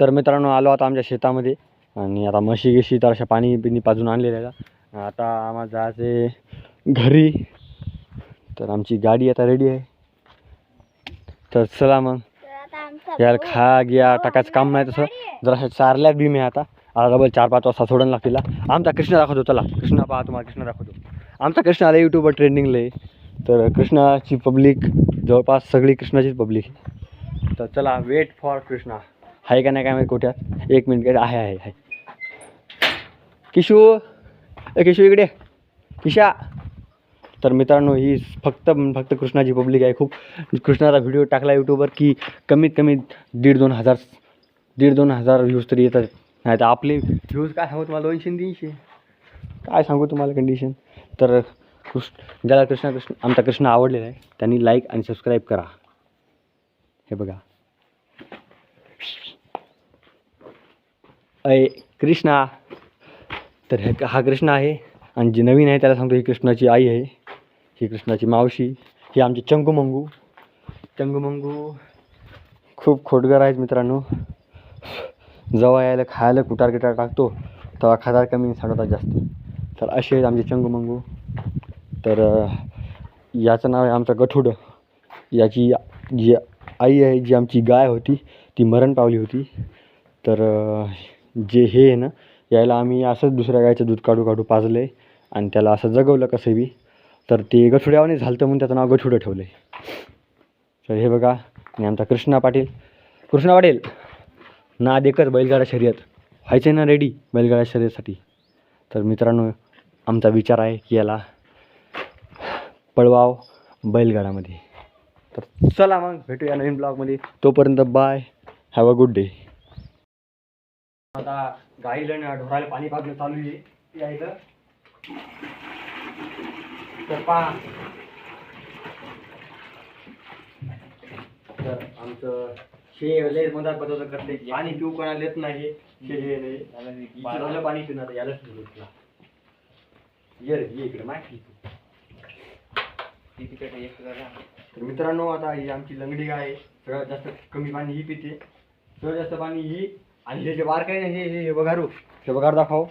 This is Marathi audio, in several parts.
तर मित्रांनो आलो आता आमच्या शेतामध्ये. आणि आता म्हशी गिशी तर अशा पाणी बिणी पाजून आणलेलं आहे आता आम्हाला जायचं घरी. तर आमची गाडी आता रेडी आहे. तर चला मग. भाऊ- खा घ्या भाऊ टाकायचं काम नाही तसं. जराशा चारल्यात बी मी आता. आता डबल चार पाच वाजता सोडून लागतील. आमचा कृष्णा दाखवतो चला. कृष्णा पहा तुम्हाला कृष्णा दाखवतो. आमचा कृष्णा आला यूट्यूबवर ट्रेंडिंगला आहे तर कृष्णाची पब्लिक जवळपास सगळी कृष्णाचीच पब्लिक तर चला वेट फॉर कृष्णा. आहे का नाही काय माहिती कोट्यात एक मिनिट आहे आहे आहे. किशू किशू इकडे. किशा. तर मित्रांनो ही फक्त फक्त कृष्णाची पब्लिक आहे. खूप कृष्णाचा व्हिडिओ टाकला यूट्यूबवर की कमीत कमी दीड दोन हजार दीड दोन हजार व्ह्यूज तरी येतात. नाही तर आपले व्ह्यूज काय सांगू तुम्हाला? दोनशे तीनशे. काय सांगू तुम्हाला कंडिशन तर कृष्ण ज्याला कृष्णा कृष्ण आमचा कृष्ण आवडलेला आहे त्यांनी लाईक आणि सबस्क्राईब करा. हे बघा. अय कृष्णा. तर हे हा कृष्ण आहे आणि जी नवीन आहे त्याला सांगतो ही कृष्णाची आई आहे. ही कृष्णाची मावशी. ही आमची चंगू मंगू. चंगू मंगू खूप खोटगर आहेत मित्रांनो. जेव्हा यायला खायला कुटार गिटार टाकतो तेव्हा खातार कमी साडवतात जास्त. तर असे आहेत आमचे चंगू मंगू. तर याचं नाव आहे आमचं गठुड. याची जी आई आहे जी आमची गाय होती ती मरण पावली होती. तर जे हे आहे ना यायला आम्ही असंच दुसऱ्या गायचं दूध काढू काढू पाजलं आहे आणि त्याला असं जगवलं कसं बी. तर ते गठुड्यावाने झालं तर म्हणून त्याचं नाव गठुडं ठेवलं आहे तर हे बघा आणि आमचा कृष्णा पाटील. कृष्णा पाटील ना देखत बैलगाडा शर्यत. व्हायचं ना रेडी बैलगाडा शर्यतसाठी. तर मित्रांनो आमचा विचार आहे की याला पळवाव बैलगाडामध्ये. तर चला मग भेटूया नवीन ब्लॉगमध्ये तोपर्यंत bye have a good day आता गाईला ना ढोराला पाणी पाजणं चालू आहे. या इथं. तर पहा. तर आमचं हे लय मधात बदल करते. पाणी पिऊ कोणाला येत नाही. हे नाही बाजूला पाणी पिणार आता यालाच ठेवलं तुला ये रे ये इकडे माहिती तर मित्रांनो आता ही आमची लंगडी गाय आहे. सगळ्यात जास्त कमी पाणी ही पिते. सगळ्यात जास्त पाणी ही आणि हे जे बारक आहे नाही हे हे बघारू हे बघार दाखव.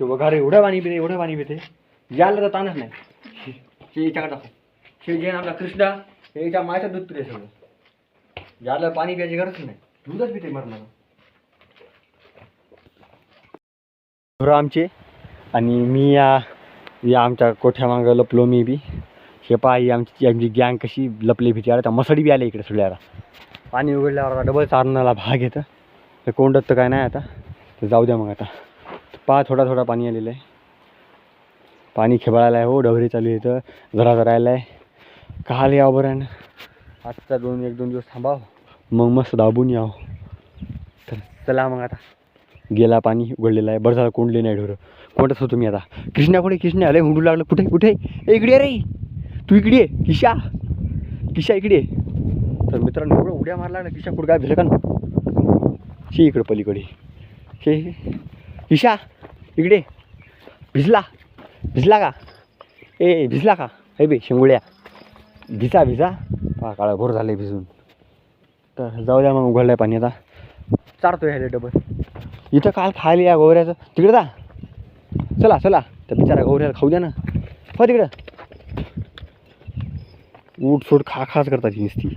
हे बघार एवढं पाणी पिते एवढं पाणी पिते. याला तर ताणच नाही. हे याच्याकडे दाखव. हे जे ना आपला कृष्णा हे याच्या मायचं दूध पिते सगळं. याला पाणी प्यायची गरज नाही. दूधच पिते मरणार ढोरं आमचे आणि मी या या आमच्या कोठ्यामागं लपलो मी बी. हे पाही आमची आमची गँग कशी लपली भीती आता मसडी बी आल्या इकडे सगळ्याला पाणी उघडल्यावर डबल चारणाला भाग येतं. तर कोंडत तर काय नाही आता. तर जाऊ द्या मग आता. पहा थोडा थोडा पाणी आलेलं आहे. पाणी खेळायला आहे हो डवरी चालू आहे इथं. जरा जरा आलं आहे. काल यावं बरं ना आजचा दोन एक दोन दिवस थांबाव. मग मस्त दाबून याव. तर चला मग आता. गेला पाणी उघडलेलं आहे. बरं झालं कोंडले नाही ढोरं. कोणतंच होतो मी आता. कृष्णा कुठे कृष्णा? आले हुंडू लागलं. कुठे कुठे? ए इकडे रे. तू इकडे ये. किशा. किशा इकडे तर मित्रांनो उड्या मारला ना किशा कुठं काय भेटलं का शी इकडं पलीकडे. शे ईशा इकडे. भिजला. भिजला का? ए भिजला का? हे बे शेंगुळ्या. भिजा भिजा. हा काळा घोर झाले भिजून. तर जाऊ द्या मग उघडलं आहे पाणी आता. चारतो ह्याले डबल. इथं काल खायला या गोवऱ्याचं. तिकडे जा. चला चला. त्या बिचारा गोवऱ्याला खाऊ द्या ना. हो तिकडं. उठ सूट खा खास करतात ही नुसती.